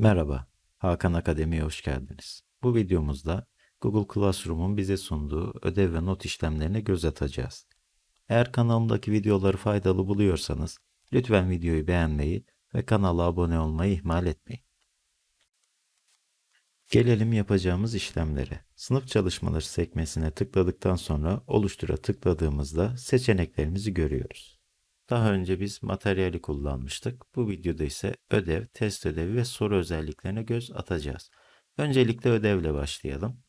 Merhaba, Hakan Akademi'ye hoş geldiniz. Bu videomuzda Google Classroom'un bize sunduğu ödev ve not işlemlerine göz atacağız. Eğer kanalımdaki videoları faydalı buluyorsanız lütfen videoyu beğenmeyi ve kanala abone olmayı ihmal etmeyin. Gelelim yapacağımız işlemlere. Sınıf çalışmaları sekmesine tıkladıktan sonra oluştura tıkladığımızda seçeneklerimizi görüyoruz. Daha önce biz materyali kullanmıştık. Bu videoda ise ödev, test ödevi ve soru özelliklerine göz atacağız. Öncelikle ödevle başlayalım.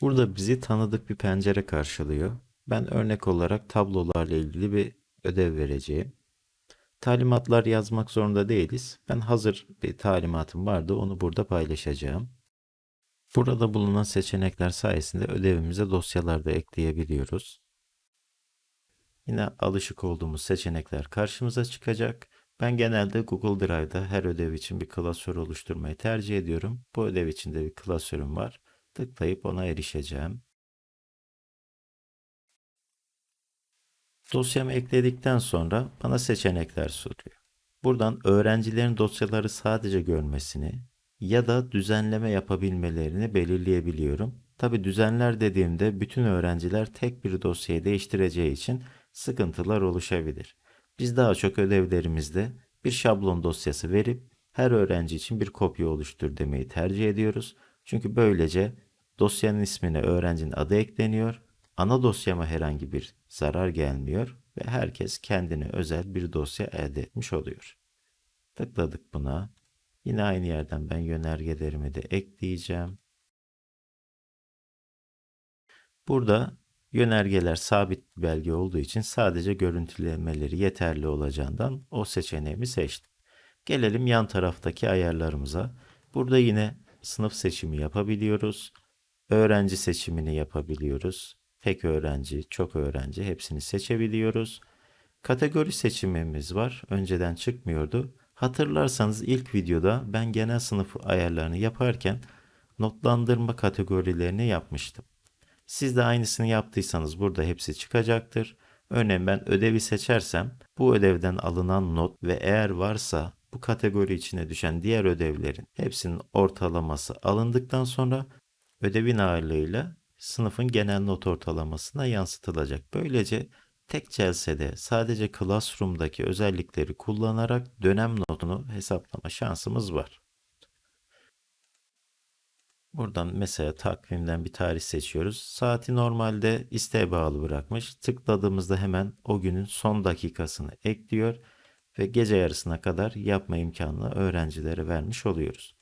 Burada bizi tanıdık bir pencere karşılıyor. Ben örnek olarak tablolarla ilgili bir ödev vereceğim. Talimatlar yazmak zorunda değiliz. Ben hazır bir talimatım vardı. Onu burada paylaşacağım. Burada bulunan seçenekler sayesinde ödevimize dosyalar da ekleyebiliyoruz. Yine alışık olduğumuz seçenekler karşımıza çıkacak. Ben genelde Google Drive'da her ödev için bir klasör oluşturmayı tercih ediyorum. Bu ödev için de bir klasörüm var. Tıklayıp ona erişeceğim. Dosyamı ekledikten sonra bana seçenekler sunuyor. Buradan öğrencilerin dosyaları sadece görmesini ya da düzenleme yapabilmelerini belirleyebiliyorum. Tabi düzenler dediğimde bütün öğrenciler tek bir dosyayı değiştireceği için sıkıntılar oluşabilir. Biz daha çok ödevlerimizde bir şablon dosyası verip her öğrenci için bir kopya oluştur demeyi tercih ediyoruz. Çünkü böylece dosyanın ismine öğrencinin adı ekleniyor. Ana dosyama herhangi bir zarar gelmiyor ve herkes kendine özel bir dosya elde etmiş oluyor. Tıkladık buna. Yine aynı yerden ben yönergelerimi de ekleyeceğim. Burada Yönergeler sabit bir belge olduğu için sadece görüntülemeleri yeterli olacağından o seçeneğimi seçtim. Gelelim yan taraftaki ayarlarımıza. Burada yine sınıf seçimi yapabiliyoruz. Öğrenci seçimini yapabiliyoruz. Tek öğrenci, çok öğrenci hepsini seçebiliyoruz. Kategori seçimimiz var. Önceden çıkmıyordu. Hatırlarsanız ilk videoda ben genel sınıf ayarlarını yaparken notlandırma kategorilerini yapmıştım. Siz de aynısını yaptıysanız burada hepsi çıkacaktır. Örneğin ben ödevi seçersem bu ödevden alınan not ve eğer varsa bu kategori içine düşen diğer ödevlerin hepsinin ortalaması alındıktan sonra ödevin ağırlığıyla sınıfın genel not ortalamasına yansıtılacak. Böylece tek celsede sadece Classroom'daki özellikleri kullanarak dönem notunu hesaplama şansımız var. Buradan mesela takvimden bir tarih seçiyoruz. Saati normalde isteğe bağlı bırakmış. Tıkladığımızda hemen o günün son dakikasını ekliyor ve gece yarısına kadar yapma imkanını öğrencilere vermiş oluyoruz.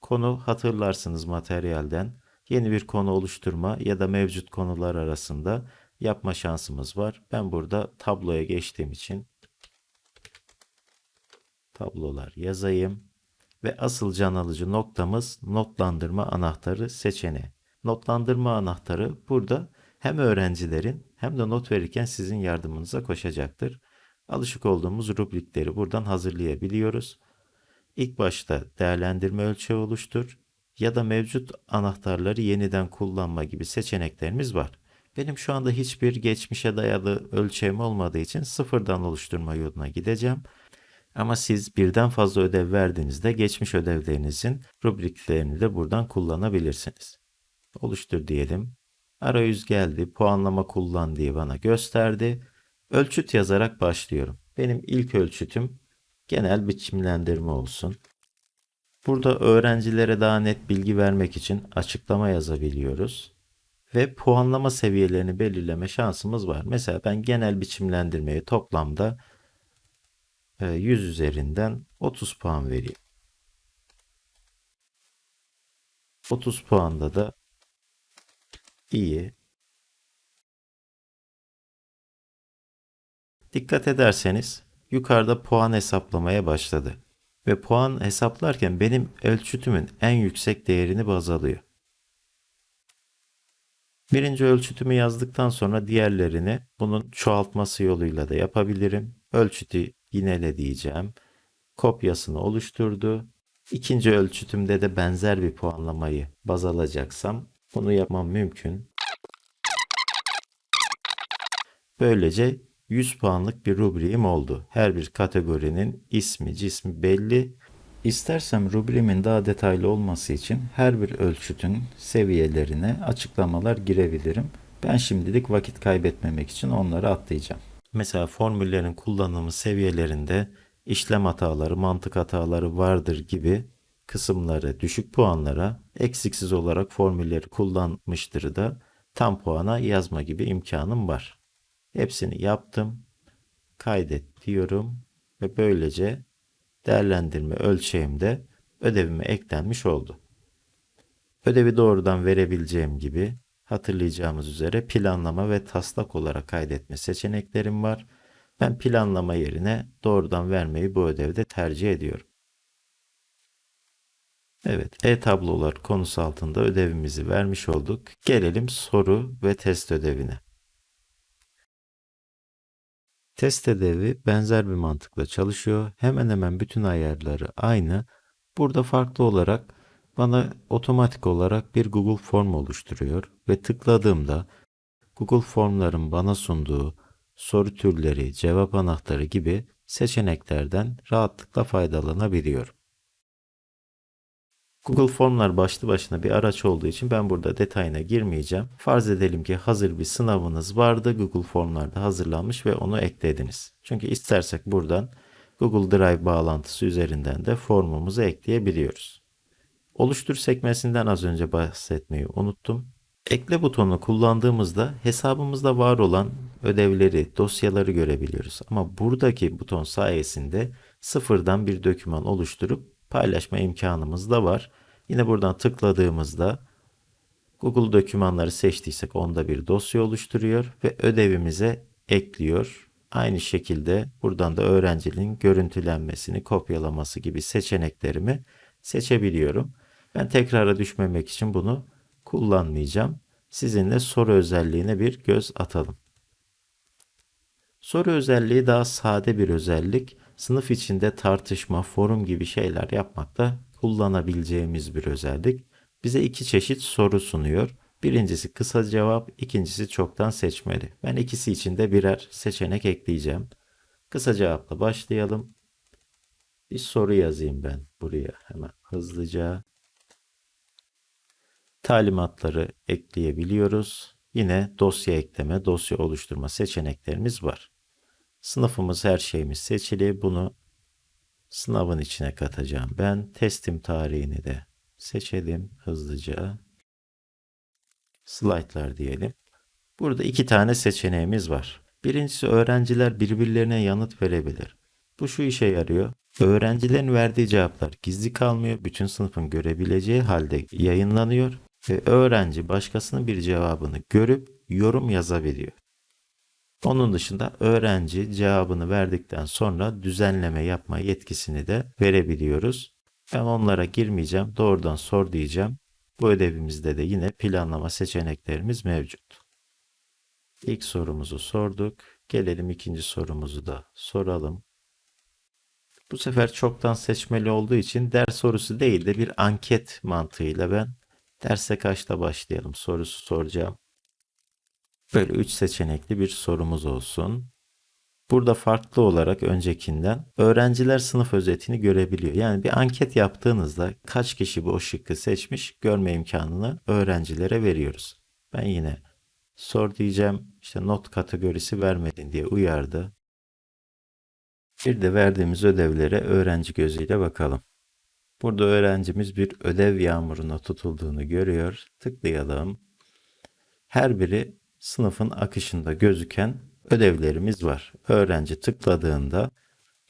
Konu hatırlarsınız materyalden yeni bir konu oluşturma ya da mevcut konular arasında yapma şansımız var. Ben burada tabloya geçtiğim için tablolar yazayım ve asıl can alıcı noktamız notlandırma anahtarı seçeneği. Notlandırma anahtarı burada hem öğrencilerin hem de not verirken sizin yardımınıza koşacaktır. Alışık olduğumuz rubrikleri buradan hazırlayabiliyoruz. İlk başta değerlendirme ölçeği oluştur ya da mevcut anahtarları yeniden kullanma gibi seçeneklerimiz var. Benim şu anda hiçbir geçmişe dayalı ölçeğim olmadığı için sıfırdan oluşturma yoluna gideceğim. Ama siz birden fazla ödev verdiğinizde geçmiş ödevlerinizin rubriklerini de buradan kullanabilirsiniz. Oluştur diyelim. Arayüz geldi, puanlama kullan diye bana gösterdi. Ölçüt yazarak başlıyorum. Benim ilk ölçütüm genel biçimlendirme olsun. Burada öğrencilere daha net bilgi vermek için açıklama yazabiliyoruz. Ve puanlama seviyelerini belirleme şansımız var. Mesela ben genel biçimlendirmeyi toplamda 100 üzerinden 30 puan vereyim. 30 puanda da iyi. Dikkat ederseniz yukarıda puan hesaplamaya başladı. Ve puan hesaplarken benim ölçütümün en yüksek değerini baz alıyor. Birinci ölçütümü yazdıktan sonra diğerlerini bunun çoğaltması yoluyla da yapabilirim. Ölçütü yinele diyeceğim. Kopyasını oluşturdu. İkinci ölçütümde de benzer bir puanlamayı baz alacaksam bunu yapmam mümkün. Böylece 100 puanlık bir rubriğim oldu. Her bir kategorinin ismi, cismi belli İstersem rubriğimin daha detaylı olması için her bir ölçütün seviyelerine açıklamalar girebilirim. Ben şimdilik vakit kaybetmemek için onları atlayacağım. Mesela formüllerin kullanımı seviyelerinde işlem hataları, mantık hataları vardır gibi kısımları düşük puanlara eksiksiz olarak formülleri kullanmıştır da tam puana yazma gibi imkanım var. Hepsini yaptım. Kaydet diyorum ve böylece değerlendirme ölçeğimde ödevime eklenmiş oldu. Ödevi doğrudan verebileceğim gibi hatırlayacağımız üzere planlama ve taslak olarak kaydetme seçeneklerim var. Ben planlama yerine doğrudan vermeyi bu ödevde tercih ediyorum. Evet, e-tablolar konusu altında ödevimizi vermiş olduk. Gelelim soru ve test ödevine. Test ödevi benzer bir mantıkla çalışıyor. Hemen hemen bütün ayarları aynı. Burada farklı olarak bana otomatik olarak bir Google Form oluşturuyor ve tıkladığımda Google Formların bana sunduğu soru türleri, cevap anahtarı gibi seçeneklerden rahatlıkla faydalanabiliyorum. Google Formlar başlı başına bir araç olduğu için ben burada detayına girmeyeceğim. Farz edelim ki hazır bir sınavınız vardı. Google Formlarda hazırlanmış ve onu eklediniz. Çünkü istersek buradan Google Drive bağlantısı üzerinden de formumuzu ekleyebiliyoruz. Oluştur sekmesinden az önce bahsetmeyi unuttum. Ekle butonu kullandığımızda hesabımızda var olan ödevleri, dosyaları görebiliyoruz. Ama buradaki buton sayesinde sıfırdan bir doküman oluşturup paylaşma imkanımız da var. Yine buradan tıkladığımızda Google dokümanları seçtiysek onda bir dosya oluşturuyor ve ödevimize ekliyor. Aynı şekilde buradan da öğrencinin görüntülenmesini, kopyalaması gibi seçeneklerimi seçebiliyorum. Ben tekrara düşmemek için bunu kullanmayacağım. Sizinle soru özelliğine bir göz atalım. Soru özelliği daha sade bir özellik. Sınıf içinde tartışma, forum gibi şeyler yapmakta kullanabileceğimiz bir özellik. Bize iki çeşit soru sunuyor. Birincisi kısa cevap, ikincisi çoktan seçmeli. Ben ikisi için de birer seçenek ekleyeceğim. Kısa cevapla başlayalım. Bir soru yazayım ben buraya hemen hızlıca. Talimatları ekleyebiliyoruz. Yine dosya ekleme, dosya oluşturma seçeneklerimiz var. Sınıfımız her şeyimiz seçili. Bunu sınavın içine katacağım. Ben teslim tarihini de seçelim hızlıca. Slaytlar diyelim. Burada iki tane seçeneğimiz var. Birincisi öğrenciler birbirlerine yanıt verebilir. Bu şu işe yarıyor. Öğrencilerin verdiği cevaplar gizli kalmıyor. Bütün sınıfın görebileceği halde yayınlanıyor ve öğrenci başkasının bir cevabını görüp yorum yazabiliyor. Onun dışında öğrenci cevabını verdikten sonra düzenleme yapma yetkisini de verebiliyoruz. Ben onlara girmeyeceğim. Doğrudan sor diyeceğim. Bu ödevimizde de yine planlama seçeneklerimiz mevcut. İlk sorumuzu sorduk. Gelelim ikinci sorumuzu da soralım. Bu sefer çoktan seçmeli olduğu için ders sorusu değil de bir anket mantığıyla ben derse kaçta başlayalım sorusu soracağım. Böyle üç seçenekli bir sorumuz olsun. Burada farklı olarak öncekinden öğrenciler sınıf özetini görebiliyor. Yani bir anket yaptığınızda kaç kişi bu şıkkı seçmiş görme imkanını öğrencilere veriyoruz. Ben yine sor diyeceğim. İşte not kategorisi vermedin diye uyardı. Bir de verdiğimiz ödevlere öğrenci gözüyle bakalım. Burada öğrencimiz bir ödev yağmuruna tutulduğunu görüyor. Tıklayalım. Her biri sınıfın akışında gözüken ödevlerimiz var. Öğrenci tıkladığında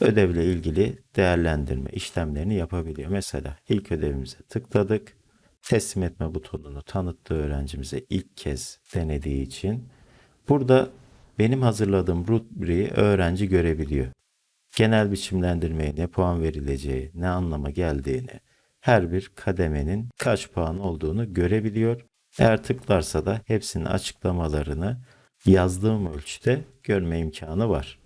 ödevle ilgili değerlendirme işlemlerini yapabiliyor. Mesela ilk ödevimize tıkladık. Teslim etme butonunu tanıttı öğrencimize ilk kez denediği için. Burada benim hazırladığım rubriği öğrenci görebiliyor. Genel biçimlendirmeye ne puan verileceği, ne anlama geldiğini, her bir kademenin kaç puan olduğunu görebiliyor eğer tıklarsa da hepsinin açıklamalarını yazdığım ölçüde görme imkanı var.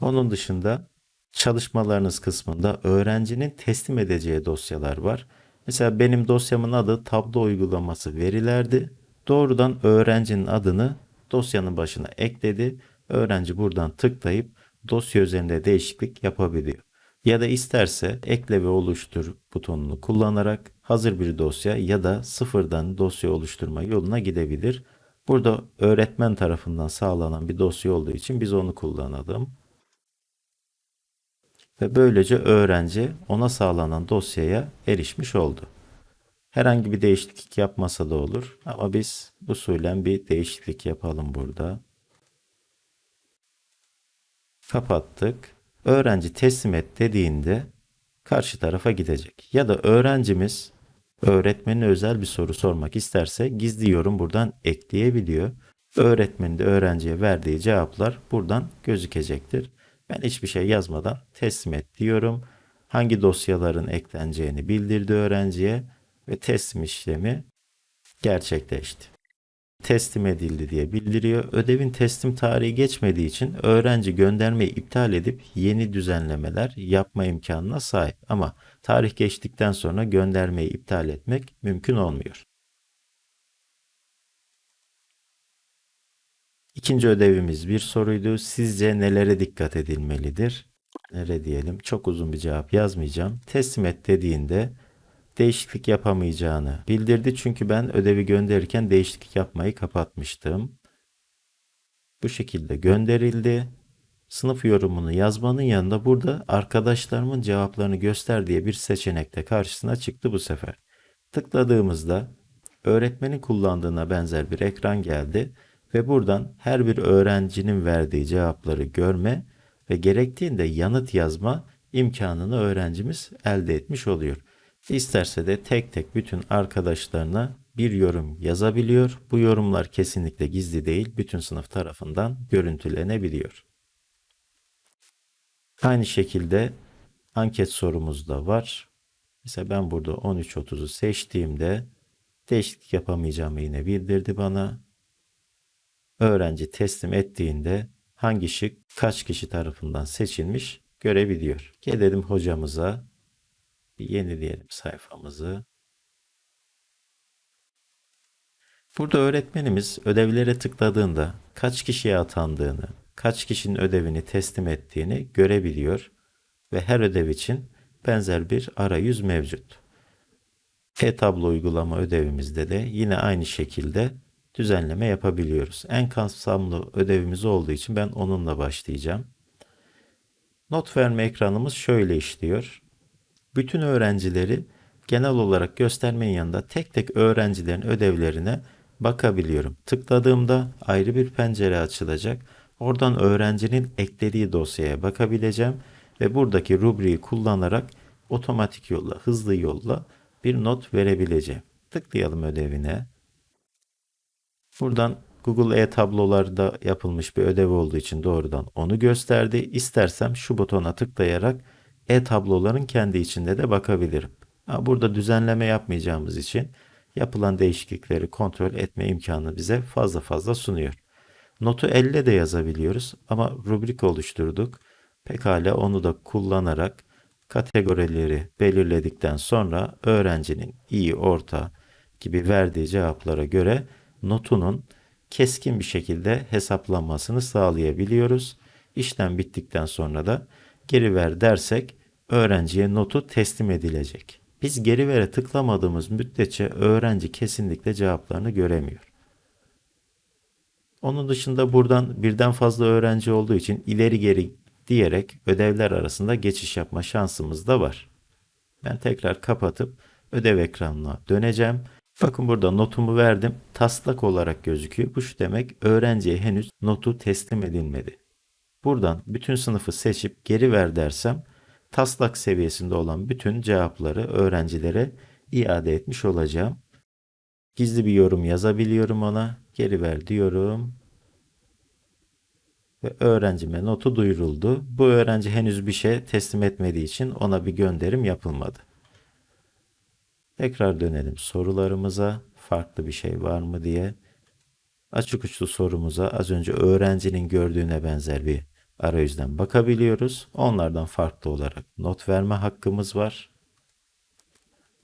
Onun dışında çalışmalarınız kısmında öğrencinin teslim edeceği dosyalar var. Mesela benim dosyamın adı tablo uygulaması verilerdi. Doğrudan öğrencinin adını dosyanın başına ekledi. Öğrenci buradan tıklayıp dosya üzerinde değişiklik yapabiliyor. Ya da isterse ekle ve oluştur butonunu kullanarak hazır bir dosya ya da sıfırdan dosya oluşturma yoluna gidebilir. Burada öğretmen tarafından sağlanan bir dosya olduğu için biz onu kullanalım. Ve böylece öğrenci ona sağlanan dosyaya erişmiş oldu. Herhangi bir değişiklik yapmasa da olur ama biz usulen bir değişiklik yapalım burada. Kapattık. Öğrenci teslim et dediğinde karşı tarafa gidecek. Ya da öğrencimiz öğretmenine özel bir soru sormak isterse gizli yorum buradan ekleyebiliyor. Öğretmenin de öğrenciye verdiği cevaplar buradan gözükecektir. Ben hiçbir şey yazmadan teslim et diyorum. Hangi dosyaların ekleneceğini bildirdi öğrenciye ve teslim işlemi gerçekleşti. Teslim edildi diye bildiriyor. Ödevin teslim tarihi geçmediği için öğrenci göndermeyi iptal edip yeni düzenlemeler yapma imkanına sahip. Ama tarih geçtikten sonra göndermeyi iptal etmek mümkün olmuyor. İkinci ödevimiz bir soruydu. Sizce nelere dikkat edilmelidir? Nere diyelim? Çok uzun bir cevap yazmayacağım. Teslim et dediğinde değişiklik yapamayacağını bildirdi. Çünkü ben ödevi gönderirken değişiklik yapmayı kapatmıştım. Bu şekilde gönderildi. Sınıf yorumunu yazmanın yanında burada arkadaşlarımın cevaplarını göster diye bir seçenek de karşısına çıktı bu sefer. Tıkladığımızda öğretmenin kullandığına benzer bir ekran geldi ve buradan her bir öğrencinin verdiği cevapları görme ve gerektiğinde yanıt yazma imkanını öğrencimiz elde etmiş oluyor. İsterse de tek tek bütün arkadaşlarına bir yorum yazabiliyor. Bu yorumlar kesinlikle gizli değil, bütün sınıf tarafından görüntülenebiliyor. Aynı şekilde anket sorumuz da var. Mesela ben burada 13.30'u seçtiğimde değişiklik yapamayacağımı yine bildirdi bana. Öğrenci teslim ettiğinde hangi şık kaç kişi tarafından seçilmiş görebiliyor. Gelelim hocamıza. Yenileyelim sayfamızı. Burada öğretmenimiz ödevlere tıkladığında kaç kişiye atandığını, kaç kişinin ödevini teslim ettiğini görebiliyor ve her ödev için benzer bir arayüz mevcut. E-tablo uygulama ödevimizde de yine aynı şekilde düzenleme yapabiliyoruz. En kapsamlı ödevimiz olduğu için ben onunla başlayacağım. Not verme ekranımız şöyle işliyor. Bütün öğrencileri genel olarak göstermenin yanında tek tek öğrencilerin ödevlerine bakabiliyorum. Tıkladığımda ayrı bir pencere açılacak. Oradan öğrencinin eklediği dosyaya bakabileceğim ve buradaki rubriği kullanarak otomatik yolla, hızlı yolla bir not verebileceğim. Tıklayalım ödevine. Buradan Google e-tablolarda yapılmış bir ödev olduğu için doğrudan onu gösterdi. İstersem şu butona tıklayarak e-tabloların kendi içinde de bakabilirim. Burada düzenleme yapmayacağımız için yapılan değişiklikleri kontrol etme imkanı bize fazla fazla sunuyor. Notu elle de yazabiliyoruz ama rubrik oluşturduk. Pekala onu da kullanarak kategorileri belirledikten sonra öğrencinin iyi, orta gibi verdiği cevaplara göre notunun keskin bir şekilde hesaplanmasını sağlayabiliyoruz. İşlem bittikten sonra da geri ver dersek öğrenciye notu teslim edilecek. Biz geri vere tıklamadığımız müddetçe öğrenci kesinlikle cevaplarını göremiyor. Onun dışında buradan birden fazla öğrenci olduğu için ileri geri diyerek ödevler arasında geçiş yapma şansımız da var. Ben tekrar kapatıp ödev ekranına döneceğim. Bakın burada notumu verdim. Taslak olarak gözüküyor. Bu şu demek öğrenciye henüz notu teslim edilmedi. Buradan bütün sınıfı seçip geri ver dersem taslak seviyesinde olan bütün cevapları öğrencilere iade etmiş olacağım. Gizli bir yorum yazabiliyorum ona. Geri ver diyorum. Ve öğrencime notu duyuruldu. Bu öğrenci henüz bir şey teslim etmediği için ona bir gönderim yapılmadı. Tekrar dönelim sorularımıza. Farklı bir şey var mı diye. Açık uçlu sorumuza az önce öğrencinin gördüğüne benzer bir arayüzden bakabiliyoruz. Onlardan farklı olarak not verme hakkımız var.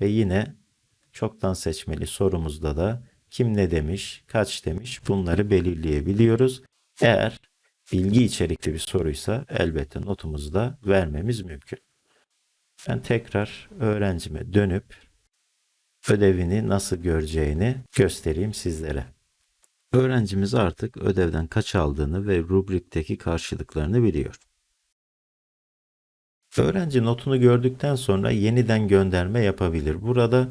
Ve yine çoktan seçmeli sorumuzda da kim ne demiş, kaç demiş bunları belirleyebiliyoruz. Eğer bilgi içerikli bir soruysa elbette notumuzu da vermemiz mümkün. Ben tekrar öğrencime dönüp ödevini nasıl göreceğini göstereyim sizlere. Öğrencimiz artık ödevden kaç aldığını ve rubrikteki karşılıklarını biliyor. Öğrenci notunu gördükten sonra yeniden gönderme yapabilir. Burada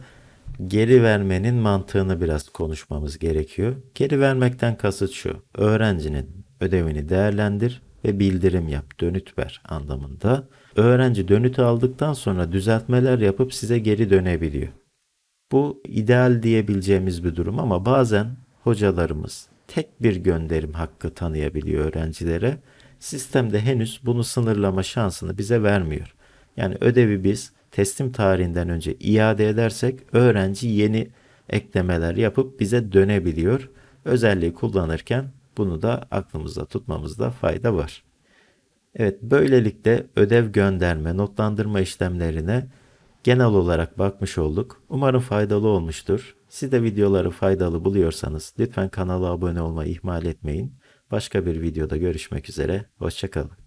geri vermenin mantığını biraz konuşmamız gerekiyor. Geri vermekten kasıt şu. Öğrencinin ödevini değerlendir ve bildirim yap, dönüt ver anlamında. Öğrenci dönütü aldıktan sonra düzeltmeler yapıp size geri dönebiliyor. Bu ideal diyebileceğimiz bir durum ama bazen hocalarımız tek bir gönderim hakkı tanıyabiliyor öğrencilere. Sistemde henüz bunu sınırlama şansını bize vermiyor. Yani ödevi biz teslim tarihinden önce iade edersek öğrenci yeni eklemeler yapıp bize dönebiliyor. Özelliği kullanırken bunu da aklımızda tutmamızda fayda var. Evet, böylelikle ödev gönderme, notlandırma işlemlerine genel olarak bakmış olduk. Umarım faydalı olmuştur. Siz de videoları faydalı buluyorsanız lütfen kanala abone olmayı ihmal etmeyin. Başka bir videoda görüşmek üzere. Hoşçakalın.